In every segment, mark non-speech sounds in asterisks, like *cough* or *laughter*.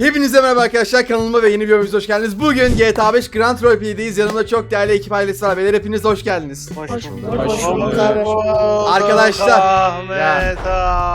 Hepinize merhaba arkadaşlar kanalıma ve yeni bir videomuza hoş geldiniz. Bugün GTA 5 Grand Roleplay'deyiz. Yanımda çok değerli ekip ailesi var. Beyler hepiniz hoş geldiniz. Hoş bulduk. Hoş bulduk. Arkadaşlar. Ahmet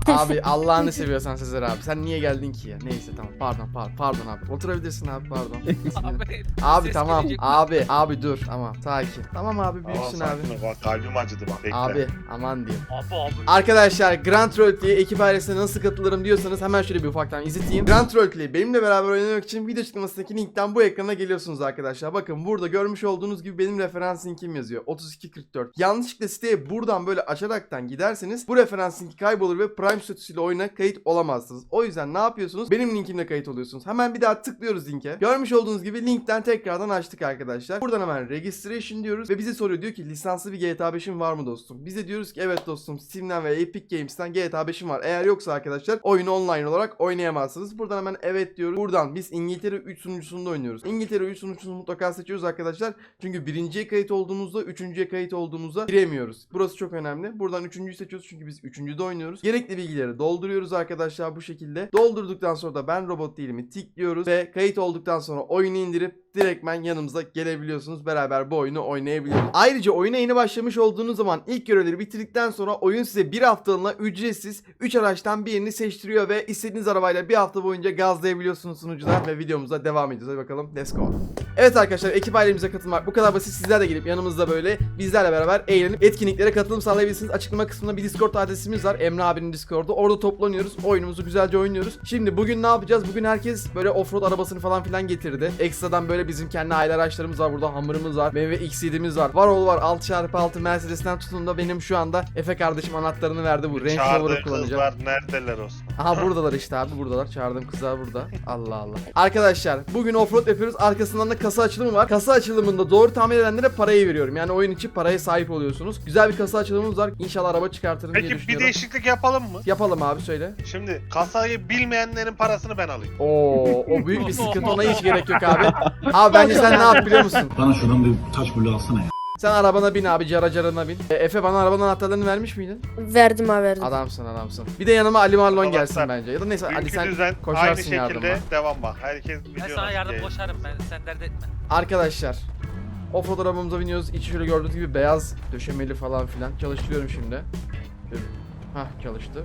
abi. Allah'ını seviyorsan Sezer abi. Sen niye geldin ki ya? Neyse tamam pardon pardon pardon abi. Oturabilirsin abi pardon. *laughs* Abi, abi tamam abi abi dur tamam sakin. Tamam abi büyüksün abi. Bak kalbim acıdı bak bekle. Abi aman diyeyim. Abi abi. Arkadaşlar Grand Roleplay ekip ailesine nasıl katılırım diyorsanız hemen şöyle bir ufaktan izleteyim. Grand Roleplay benimle beraber oynamak için video açıklamasındaki linkten bu ekrana geliyorsunuz arkadaşlar. Bakın burada görmüş olduğunuz gibi benim referans linkim yazıyor. 3244. Yanlışlıkla siteye buradan böyle açaraktan giderseniz bu referans linki kaybolur ve Prime statüsüyle oyuna kayıt olamazsınız. O yüzden ne yapıyorsunuz? Benim linkimle kayıt oluyorsunuz. Hemen bir daha tıklıyoruz linke. Görmüş olduğunuz gibi linkten tekrardan açtık arkadaşlar. Buradan hemen registration diyoruz ve bize soruyor diyor ki lisanslı bir GTA 5'in var mı dostum? Biz de diyoruz ki evet dostum Steam'den veya Epic Games'ten GTA 5'im var. Eğer yoksa arkadaşlar oyunu online olarak oynayamazsınız. Buradan hemen evet diyoruz. Buradan biz İngiltere 3 sunucusunda oynuyoruz. İngiltere 3 sunucusunu mutlaka seçiyoruz arkadaşlar. Çünkü birinciye kayıt olduğumuzda üçüncüye kayıt olduğumuzda giremiyoruz. Burası çok önemli. Buradan üçüncüyü seçiyoruz çünkü biz üçüncüde oynuyoruz. Gerekli bilgileri dolduruyoruz arkadaşlar bu şekilde. Doldurduktan sonra da ben robot değilimi tikliyoruz ve kayıt olduktan sonra oyunu indirip direktmen yanımıza gelebiliyorsunuz. Beraber bu oyunu oynayabiliyoruz. Ayrıca oyuna yeni başlamış olduğunuz zaman ilk görevleri bitirdikten sonra oyun size bir haftalığına ücretsiz 3 araçtan birini seçtiriyor ve istediğiniz arabayla bir hafta boyunca gazlayabiliyorsunuz sunucuda ve videomuza devam ediyoruz. Hadi bakalım let's go. Evet arkadaşlar ekip ailemize katılmak bu kadar basit. Sizler de gelip yanımızda böyle bizlerle beraber eğlenip etkinliklere katılım sağlayabilirsiniz. Açıklama kısmında bir Discord adresimiz var. Emre abinin Discord'u. Orada toplanıyoruz. Oyunumuzu güzelce oynuyoruz. Şimdi bugün ne yapacağız? Bugün herkes böyle offroad arabasını falan filan getirdi. Ekstradan böyle bizim kendi aile araçlarımız var. Burada hamurumuz var. BMW X7'miz var. Var oğlu var. 6x6 Mercedes'ten tutun da benim şu anda Efe kardeşim anahtarını verdi bu. Range Rover'ı kullanacağım. kızlar neredeler olsun? Aha buradalar işte abi buradalar. Çağırdığım kızlar burada. Allah Allah. Arkadaşlar bugün offroad yapıyoruz. Arkasından da kasa açılımı var. Kasa açılımında doğru tahmin edenlere parayı veriyorum. Yani oyun için paraya sahip oluyorsunuz. Güzel bir kasa açılımımız var. İnşallah araba çıkartırım diye Peki bir düşünüyorum. değişiklik yapalım mı? Yapalım abi söyle. Şimdi kasayı bilmeyenlerin parasını ben alayım. Oo, o büyük bir sıkıntı ona hiç gerek yok abi. *laughs* Abi bence sen ne yap biliyor musun? Bana şuradan bir taş bulu alsana ya. Sen arabana bin abi cara carana bin. E, Efe bana arabanın anahtarlarını vermiş miydin? Verdim abi verdim. Adamsın adamsın. Bir de yanıma Ali Marlon gelsin bence. Ya da neyse Ali sen düzen aynı koşarsın şekilde yardıma. devam bak. Herkes Ben biliyor sana nasıl yardım yayın. koşarım ben sen dert etme. Arkadaşlar Offroad arabamıza biniyoruz. İçi şöyle gördüğünüz gibi beyaz döşemeli falan filan. Çalıştırıyorum şimdi. Hah çalıştı.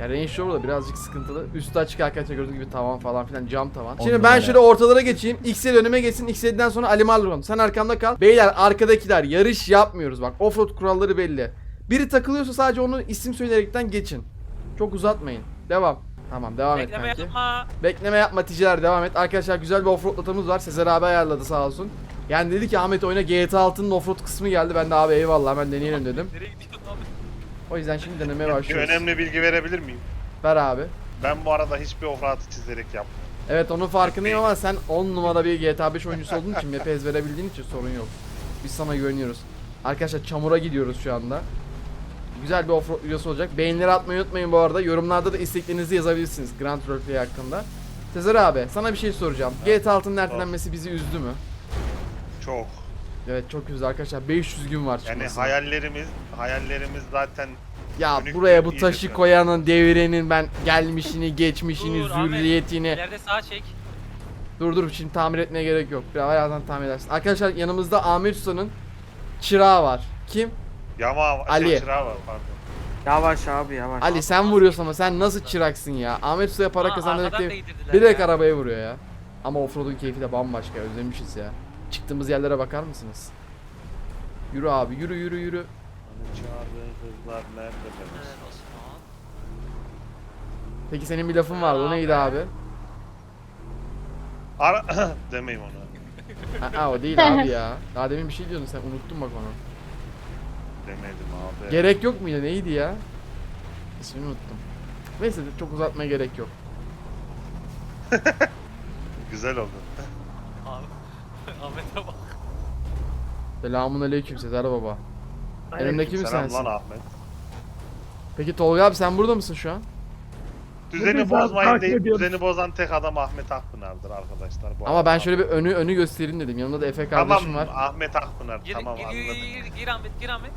Ya Range Rover da birazcık sıkıntılı. Üstü açık arkadaşlar gördüğünüz gibi tavan falan filan cam tavan. Şimdi ben şöyle ortalara geçeyim. X'e önüme geçsin. X'den sonra Ali Marlon. Sen arkamda kal. Beyler arkadakiler yarış yapmıyoruz bak. Offroad kuralları belli. Biri takılıyorsa sadece onu isim söyleyerekten geçin. Çok uzatmayın. Devam. Tamam devam et Bekleme kanki. yapma. Bekleme yapma ticaret devam et. Arkadaşlar güzel bir offroad rotamız var. Sezer abi ayarladı sağ olsun. Yani dedi ki Ahmet oyuna GTA 6'nın offroad kısmı geldi. Ben de abi eyvallah hemen deneyelim dedim. Nereye gidiyorsun abi? O yüzden şimdi denemeye Bir başlıyoruz. önemli bilgi verebilir miyim? Ver abi. Ben bu arada hiçbir offroad'ı çizerek yapmıyorum. Evet onun farkındayım ama sen 10 numara bir GTA 5 oyuncusu olduğun için map'e verebildiğin için sorun yok. Biz sana güveniyoruz. Arkadaşlar çamura gidiyoruz şu anda. Güzel bir offroad videosu olacak. Beğenileri atmayı unutmayın bu arada. Yorumlarda da isteklerinizi yazabilirsiniz Grand Roleplay hakkında. Sezer abi sana bir şey soracağım. GTA 6'nın ertelenmesi bizi üzdü mü? Çok. Evet çok üzdü arkadaşlar. 500 gün var Yani çıkmasına. hayallerimiz hayallerimiz zaten Ya buraya bir bu taşı yani. koyanın devirenin ben gelmişini, geçmişini, Dur, Ahmet. zürriyetini. İleride sağa çek. Dur dur şimdi tamir etmeye gerek yok. Biraz birazdan tamir edersin. Arkadaşlar yanımızda Ahmet Usta'nın çırağı var. Kim? yama Ali. şey, çırağı var pardon. Yavaş abi yavaş. Ali sen vuruyorsun ama sen nasıl çıraksın ya? Ahmet Usta'ya para arkadan diye direkt ya. arabaya vuruyor ya. Ama offroad'un keyfi de bambaşka. Özlemişiz ya. Çıktığımız yerlere bakar mısınız? Yürü abi yürü yürü yürü. Kızlar Osman. Peki senin bir lafın vardı. O neydi abi? Ara *clears throat* demeyim onu. Aa o değil abi ya. Daha demin bir şey diyordun sen unuttun bak onu. Demedim abi. Gerek yok muydu neydi ya? İsmini unuttum. Neyse çok uzatmaya gerek yok. *laughs* Güzel oldu. Abi. *laughs* Ahmet'e bak. Selamun aleyküm Sezer baba. Önümdeki mi Selam sensin? lan Ahmet. Peki Tolga abi sen burada mısın şu an? Düzeni bozmayın deyip düzeni bozan tek adam Ahmet Akpınar'dır arkadaşlar. Bu Ama arada. ben şöyle bir önü önü göstereyim dedim. Yanımda da Efe kardeşim Tamam var. Ahmet Akpınar Gir, tamam gir, anladım. gir, gir, gir Ahmet, gir Ahmet.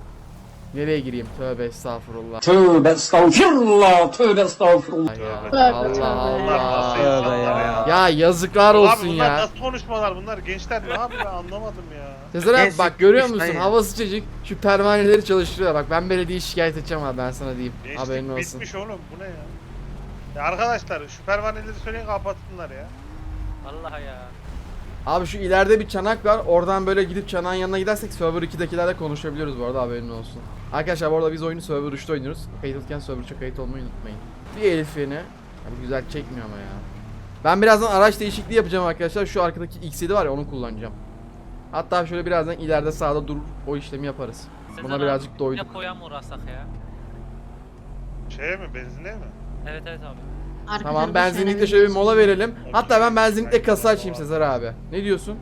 Nereye gireyim? Tövbe estağfurullah. Tövbe estağfurullah. Tövbe estağfurullah. Ya. Tövbe, Allah Bunlar nasıl Allah. insanlar ya? Ya yazıklar Abi olsun bunlar ya. nasıl konuşmalar bunlar? Gençler ne yapıyor ben anlamadım ya. Sezer abi bak görüyor musun? Hava sıcacık. Şu pervaneleri çalıştırıyorlar. Bak ben belediye şikayet edeceğim abi ben sana diyeyim. Haberin Gençlik olsun. bitmiş oğlum bu ne ya? Ya arkadaşlar şu pervaneleri söyleyin kapatsınlar ya. Vallahi ya. Abi şu ileride bir çanak var. Oradan böyle gidip çanağın yanına gidersek server 2'dekilerle konuşabiliyoruz bu arada haberin olsun. Arkadaşlar bu arada biz oyunu server 3'te oynuyoruz. Kayıtlıken server 3'e kayıt olmayı unutmayın. Bir Elif yeni. Abi güzel çekmiyor ama ya. Ben birazdan araç değişikliği yapacağım arkadaşlar. Şu arkadaki X7 var ya onu kullanacağım. Hatta şöyle birazdan ileride sağda durur o işlemi yaparız. Sezer Buna abi, birazcık doyduk. Ne koyan mı ya? Şeye mi benzinliğe mi? Evet evet abi. Arka Tamam tarafa benzinlikte şöyle bir mola verelim. Hatta ben benzinlikte kasa açayım Sezer abi. Ne diyorsun?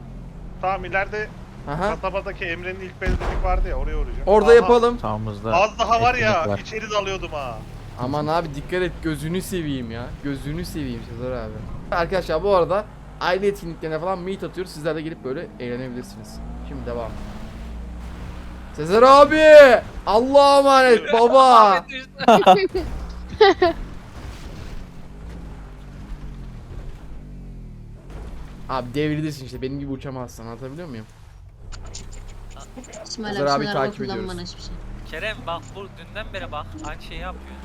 Tamam ileride Aha. kasabadaki Emre'nin ilk benzinlik vardı ya oraya uğrayacağım. Orada Aha, yapalım. Sağımızda Az daha var ya etkinlik var. içeri dalıyordum ha. Aman abi dikkat et gözünü seveyim ya. Gözünü seveyim Sezer abi. Arkadaşlar bu arada aile etkinliklerine falan meet atıyoruz. Sizler de gelip böyle eğlenebilirsiniz. Şimdi devam. Sezer abi! Allah'a emanet baba. *laughs* *laughs* Abi devrilirsin işte benim gibi uçamazsın anlatabiliyor muyum? İsmail abi, abi takip kullanma ediyoruz. bana hiçbir şey. Kerem bak bu dünden beri bak aynı şeyi yapıyor.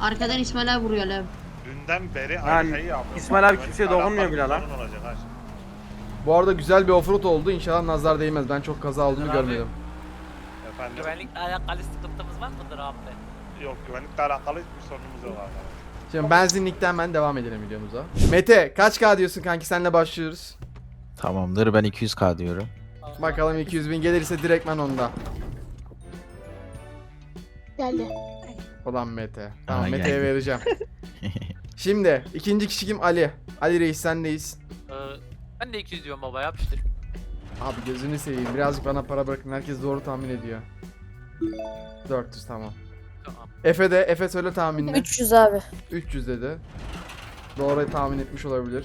Arkadan İsmail abi vuruyor lan. Dünden beri aynı şeyi yapıyorum. İsmail abi kimseye alakalı dokunmuyor bile lan. sorun olacak ha. Bu arada güzel bir offroad oldu. İnşallah nazar değmez. Ben çok kaza olduğunu abi. görmedim. Efendim Güvenlikle alakalı sıkıntımız var mıdır abi? yok güvenlikle alakalı hiçbir sorunumuz yok arkadaşlar. Şimdi benzinlikten ben devam edelim videomuza. Mete kaç K diyorsun kanki senle başlıyoruz. Tamamdır ben 200k diyorum. Bakalım 200 bin gelirse direktmen onda. Geldi. Olan Mete. Tamam Aa, Mete'ye geldi. vereceğim. *laughs* Şimdi ikinci kişi kim? Ali. Ali Reis sendeyiz. Ee, ben de 200 diyorum baba yapıştır. Abi gözünü seveyim. Birazcık bana para bırakın. Herkes doğru tahmin ediyor. 400 tamam. Efe de Efe söyle tahminini. 300 abi. 300 dedi. Doğru tahmin etmiş olabilir.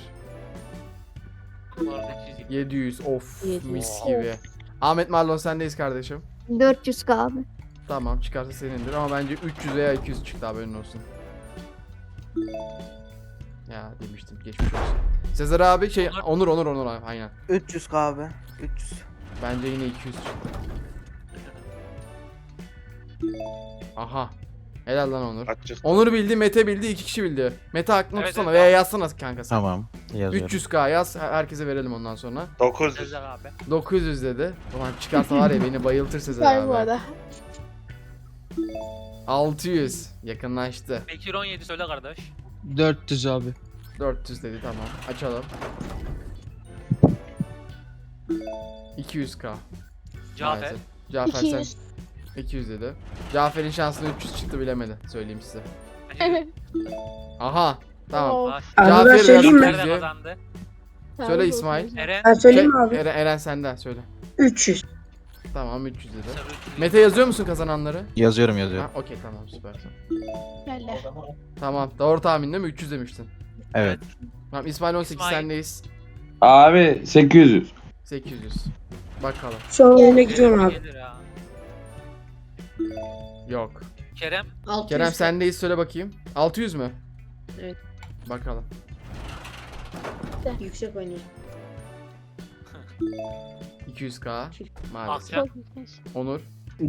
Bu arada 200 700 of 700. mis gibi. Ahmet Marlon sendeyiz kardeşim. 400 abi. Tamam çıkarsa senindir ama bence 300 veya 200 çıktı haberin olsun. Ya demiştim geçmiş olsun. Sezer abi şey Onur. Onur Onur Onur abi aynen. 300 abi. 300. Bence yine 200 çıktı. Aha. Helal lan Onur. Çıktı? Onur bildi, Mete bildi, iki kişi bildi. Mete aklını Evet, tutsana evet, veya tamam. yazsana kanka sen. Tamam yazıyorum. 300k yaz, her- herkese verelim ondan sonra. 900. Sezer abi. 900 dedi. Ulan çıkarsa var ya beni bayıltır Sezer abi. 600 yakınlaştı. Bekir 17 söyle kardeş. 400 abi. 400 dedi tamam. Açalım. 200k. Cafer. maalesef. Cafer 200. sen 200 dedi. Cafer'in şansına 300 çıktı bilemedi. Söyleyeyim size. Aha. Tamam. Baş. Abi ben Cafer söyleyeyim mi? Nerede kazandı? Söyle İsmail. Eren. Ben söyleyeyim mi Şey, abi? Eren, Eren senden söyle. 300. Tamam 300 dedi. Sarı 300. Mete yazıyor musun kazananları? Yazıyorum Ha yazıyorum. okey tamam süpersin. Geldi. Tamam doğru tahmin değil mi? 300 demiştin. Evet. Tamam İsmail 18 İsmail. sendeyiz. Abi 800. 800. Bakalım. Şu an oyuna gidiyorum abi. Gelir ha. Yok. Kerem. 600. Kerem sendeyiz söyle bakayım. 600 mü? Evet. Bakalım. Yüksek oynuyor. 200k *laughs* maalesef. Akça. Onur.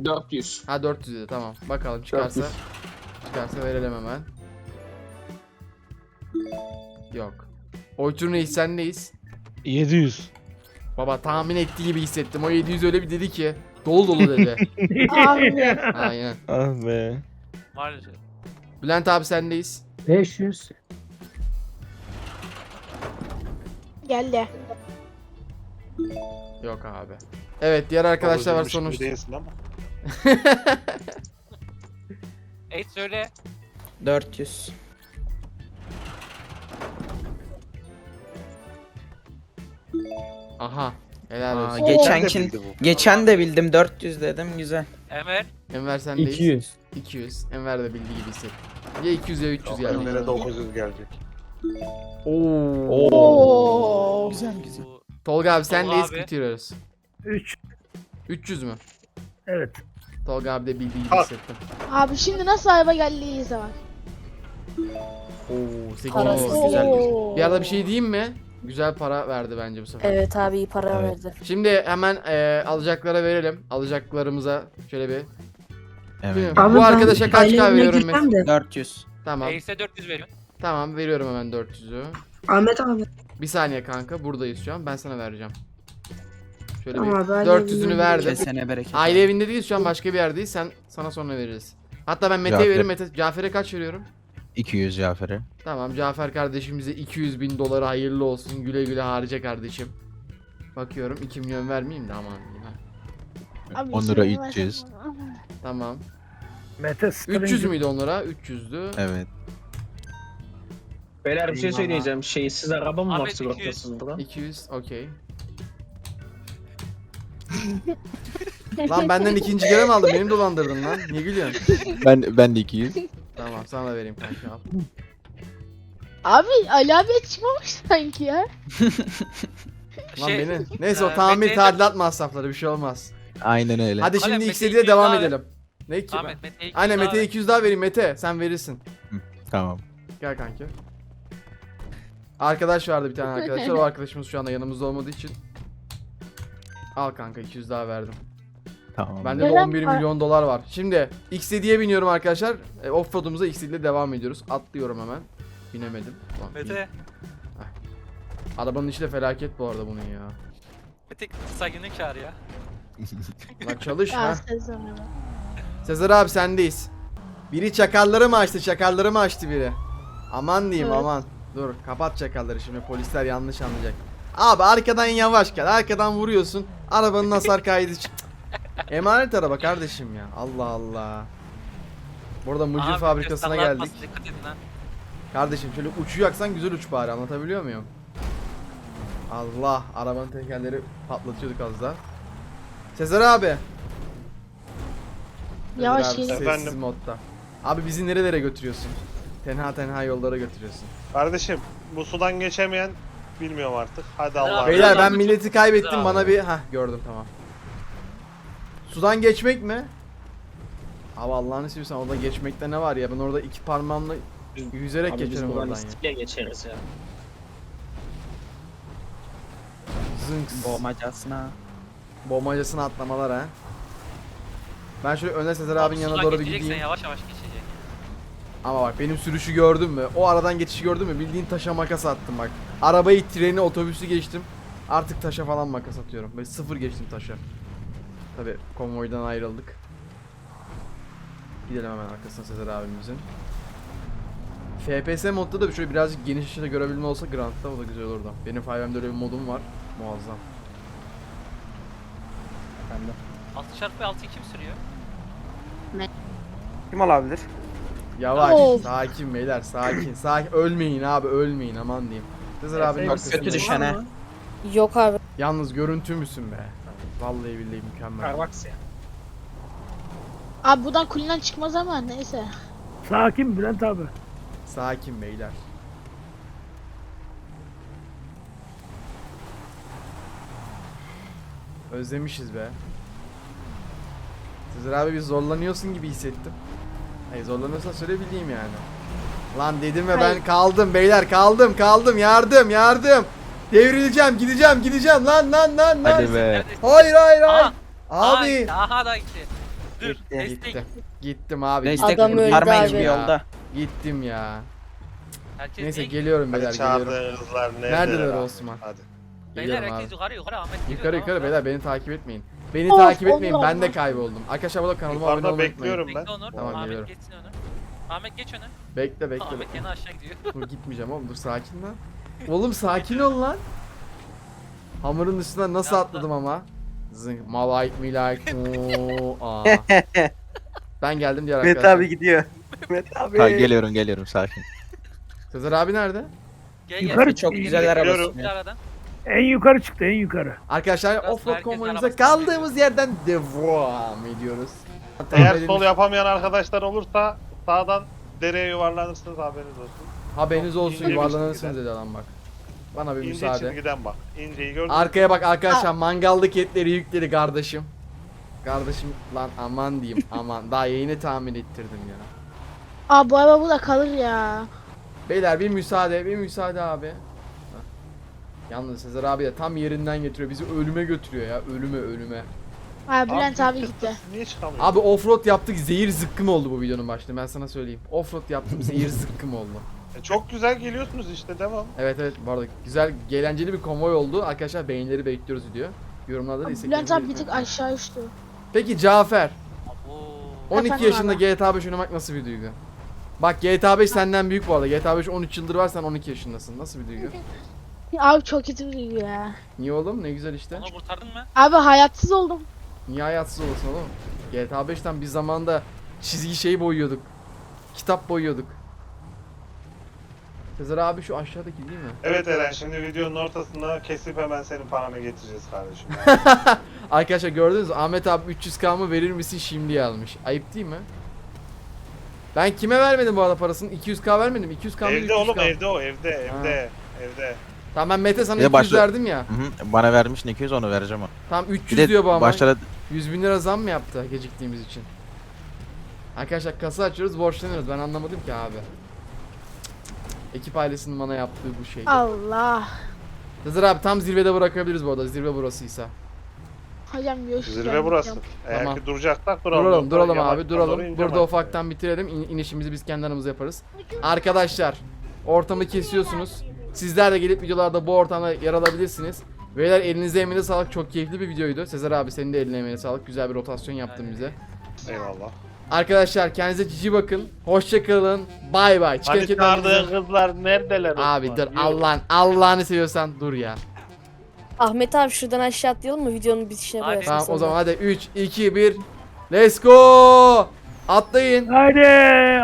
400. Ha 400 dedi tamam. Bakalım çıkarsa. 400. Çıkarsa verelim hemen. Yok. Oytun Reis sendeyiz. 700. Baba tahmin ettiği gibi hissettim. O 700 öyle bir dedi ki. Dolu dolu dedi. Abi. Aynen. Ah be. Maalesef. Bülent abi sendeyiz. 500. Geldi. Yok abi. Evet diğer arkadaşlar var sonuç. *laughs* Ey söyle. 400. Aha. Helal Aa, olsun. geçenkin geçen de bildim 400 dedim güzel. Emir. Enver sendeyiz. 200. 200. Enver de bildiği gibi hissettim. Ya 200 ya 300 geldi. Ömer'e 900 gelecek. Oo. Oo. Güzel güzel. Tolga abi sendeyiz abi. bitiriyoruz. 3. 300 mü? Evet. Tolga abi de bildiği gibi hissettim. Abi şimdi nasıl araba geldi izle bak. Oo 8 Parası Oo, güzel. Bir arada bir şey diyeyim mi? Güzel para verdi bence bu sefer. Evet abi iyi para Evet. verdi. Şimdi hemen e, alacaklara verelim. Alacaklarımıza şöyle bir. Evet. Bu arkadaşa kaç ailemle kahve veriyorum girsem de. 400. Tamam. Ace'e 400 veriyorsun. Tamam veriyorum hemen 400'ü. Ahmet abi. Bir saniye kanka buradayız şu an. Ben sana vereceğim. Şöyle bir aile 400'ünü evinden verdim. Kesene bereket. Aile evinde değiliz şu an başka bir yerdeyiz. Sen sana sonra veririz. Hatta ben Mete'ye Cafer. veririm. Mete, Cafer'e kaç veriyorum? 200 Cafer'e. Tamam Cafer kardeşimize 200 bin doları hayırlı olsun. Güle güle harca kardeşim. Bakıyorum 2 milyon vermeyeyim de aman diyeyim. ha. Abi 10 lira söylemezsem 300. bana. Tamam. Mete 300 müydü onlara? 300'dü. Evet. Beyler bir şey söyleyeceğim. Şeysiz araba mı var Ahmet, sigortasız burada? 200 okey. *laughs* lan benden ikinci kere mi aldın? Beni mi dolandırdın lan. Niye gülüyorsun? *laughs* Ben ben de 200. Tamam sana da vereyim kanka al. Abi Ali abi çıkmamış sanki ya. *laughs* Lan Şey, beni. Neyse o e, tamir tadilat masrafları bir şey olmaz. Aynen öyle. Hadi Alem, şimdi de 200 devam daha ver. edelim. Ne ki? Ahmet Mete'ye 200 Aynen daha Mete'ye ver. 200 daha vereyim Mete. Sen verirsin. Tamam. Gel kanki. Arkadaş vardı bir tane *laughs* arkadaşlar. O arkadaşımız şu anda yanımızda olmadığı için. Al kanka 200 daha verdim. Tamam. Bende de Neden 11 par- milyon dolar var. Şimdi X7'ye biniyorum arkadaşlar. E, Offroad'umuza X7 ile devam ediyoruz. Atlıyorum hemen. Binemedim. Ulan, bin- Mete. Arabanın içi de felaket bu arada bunun ya. Mete kısa günün kârı ya. Bak çalış Ya ha. Abi. Sezer abi sendeyiz. Biri çakalları mı açtı? Çakalları mı açtı biri? Aman diyeyim Evet. aman. Dur kapat çakalları şimdi polisler yanlış anlayacak. Abi arkadan yavaş gel. Arkadan vuruyorsun. Arabanın hasar kaydı. Cık. Emanet araba kardeşim ya. Allah Allah. Burada Abi, fabrikasına geldik. atmasın, Dikkat edin ha. Kardeşim şöyle uçuyaksan güzel uç bari anlatabiliyor muyum? Allah arabanın tekerleri patlatıyorduk az daha. Sezer abi. Sezer Yavaş abi, gelin. Sessiz Efendim? modda. Abi bizi nerelere götürüyorsun? Tenha tenha yollara götürüyorsun. Kardeşim bu sudan geçemeyen bilmiyorum artık. Hadi Abi, Allah'a Beyler emanet. ben milleti kaybettim bana bir hah gördüm tamam. Sudan geçmek mi? Abi Allah'ını seviyorsan orada geçmekte ne var ya ben orada iki parmağımla yüzerek geçerim oradan ya. geçeriz ya. Zınks. Boğmacasına. Bombacasına atlamalar ha. Ben şöyle öne Sezer Abi abinin yanına doğru bir gideyim. Yavaş yavaş geçecek. Ama bak benim sürüşü gördün mü? O aradan geçişi gördün mü? Bildiğin taşa makas attım bak. Arabayı, treni, otobüsü geçtim. Artık taşa falan makas atıyorum. Böyle sıfır geçtim taşa. Tabi konvoydan ayrıldık. Gidelim hemen arkasına Sezer abimizin. FPS modda da şöyle birazcık geniş açıda görebilme olsa Grand'da o da güzel olurdu. Benim 5M'de öyle bir modum var. Muazzam. Efendim. 6 çarpı 6 kim sürüyor? Kim olabilir? Yavaş, Of. sakin beyler, sakin. Sakin. Ölmeyin abi, ölmeyin aman diyeyim. Sezer abinin arkasındayım. kötü düşen ha. Yok abi. Yalnız görüntü müsün be? Vallahi billahi mükemmel. Carvax ya. Abi buradan kuleden çıkmaz ama neyse. Sakin Bülent abi. Sakin beyler. Özlemişiz be. Sezer abi bir zorlanıyorsun gibi hissettim. Hayır zorlanıyorsan söyle bileyim yani. Lan dedim ve ben Hayır. kaldım beyler kaldım kaldım yardım yardım. Devrileceğim gideceğim gideceğim lan lan lan lan. Hadi be. Hayır hayır hayır. Aa, Abi. Ay, aha da gitti. Dur. Gitti. Destek. Gittim. Gittim abi. Destek Adam öldü kurtarmayın abi. bir yolda. Gittim ya. Herkes Neyse değil. geliyorum beyler Hadi geliyorum. çağırdığın kızlar neredeler abi? Osman? Hadi. Beyler Geliyorum herkes abi. yukarı yukarı Ahmet geliyor. Yukarı yukarı tamam, beyler beni takip etmeyin. Beni Of, takip etmeyin Allah ben de Allah. kayboldum. Arkadaşlar bu da kanalıma abone Yukarıda olmayı unutmayın. bekliyorum ben. Bekle Onur. Tamam, Ahmet geliyorum. geçsin onu. Ahmet geç öne. Bekle bekle. Ahmet bekle. yana aşağı gidiyor. Dur gitmeyeceğim oğlum dur sakin lan. Oğlum sakin ol lan. Hamurun üstünden nasıl atladım ama. Zınk. Oo, *laughs* aa. Ben geldim diğer arkadaşlar. abi gidiyor. *laughs* Mehmet abi. Ha, geliyorum geliyorum sakin. Sezer abi nerede? Gel gel. Yukarı Çok güzel arabası. Bekliyorum. Bir aradan. En yukarı çıktı en yukarı. Arkadaşlar Biraz offroad herkesin konvoyumuza kaldığımız yerden devam ediyoruz. Eğer sol yapamayan arkadaşlar olursa sağdan dereye yuvarlanırsınız haberiniz olsun. Haberiniz olsun İnce yuvarlanırsınız dedi adam bak. Bana bir İnce müsaade. çizgiden bak. İnceyi gördün mü? Arkaya bak arkadaşlar mangallık etleri yükleri kardeşim. Kardeşim lan aman diyeyim *laughs* aman. Daha yayını tahmin ettirdim ya. Aa bu araba burada kalır ya. Beyler bir müsaade, bir müsaade abi. Hah. Yalnız Sezer abi de tam yerinden getiriyor. Bizi ölüme götürüyor ya. Ölüme ölüme. Ha Bülent abi Abi, gitti. Niye çıkamıyor? Abi offroad yaptık. Zehir zıkkım oldu bu videonun başında. Ben sana söyleyeyim. Offroad yaptım. Zehir *laughs* zıkkım oldu. E, çok güzel geliyorsunuz işte devam. Evet evet bu arada güzel eğlenceli bir konvoy oldu. Arkadaşlar beğenileri bekliyoruz diyor. Yorumlarda da Bülent abi bir tık aşağı uçtu. Peki Cafer. Oo. 12 Efendim yaşında abi? GTA 5 oynamak nasıl bir duygu? Bak GTA 5 senden büyük bu arada. GTA 5 13 yıldır var sen 12 yaşındasın. Nasıl bir duygu? *laughs* Abi çok kötü bir duygu ya. Niye oğlum? Ne güzel işte. Onu kurtardın mı? Abi hayatsız oldum. Niye hayatsız olasın oğlum? GTA 5'ten biz zamanda çizgi şey boyuyorduk. Kitap boyuyorduk. Sezer abi şu aşağıdaki değil mi? Evet Eren şimdi videonun ortasında kesip hemen senin paranı getireceğiz kardeşim. *laughs* Arkadaşlar gördünüz mü? Ahmet abi 300k mı verir misin şimdi yazmış. Ayıp değil mi? Ben kime vermedim bu arada parasını? 200k vermedim. 200k mı? evde 300K? oğlum evde o evde evde evde. Tamam ben Mete sana Bir de 200 başla- verdim ya. Hı hı. Bana vermişsin 200 onu vereceğim ona. Tamam Bir 300 de diyor bu ama. başlara 100 bin lira zam mı yaptı geciktiğimiz için? Arkadaşlar kasa açıyoruz borçlanıyoruz. Ben anlamadım ki abi. Ekip ailesinin bana yaptığı bu şey. Allah. Sezer abi tam zirvede bırakabiliriz bu arada. Zirve burasıysa. Hocam görüşürüz. Zirve burası. Eğer Tamam. ki duracaklar duralım. Duralım, duralım abi, doğru duralım. ineceğim Burada artık. ufaktan bitirelim. İn- inişimizi biz kendi aramızda yaparız. Arkadaşlar, ortamı kesiyorsunuz. Sizler de gelip videolarda bu ortamda yer alabilirsiniz. Beyler elinize emeğine sağlık. Çok keyifli bir videoydu. Sezer abi senin de eline emeğine sağlık. Güzel bir rotasyon yaptın bize. Eyvallah. Arkadaşlar kendinize cici bakın. Hoşça kalın. Bay bay. Çıkan Hani ekiplerinize- çağırdığın kızlar neredeler? Abi Osman? dur Yürü. Allah'ın Allah'ını seviyorsan dur ya. Ahmet abi şuradan aşağı atlayalım mı videonun bitişine Hadi. koyarsın Tamam o zaman hadi 3 2 1 Let's go! Atlayın. Haydi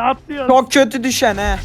atlıyoruz. Çok kötü düşen he.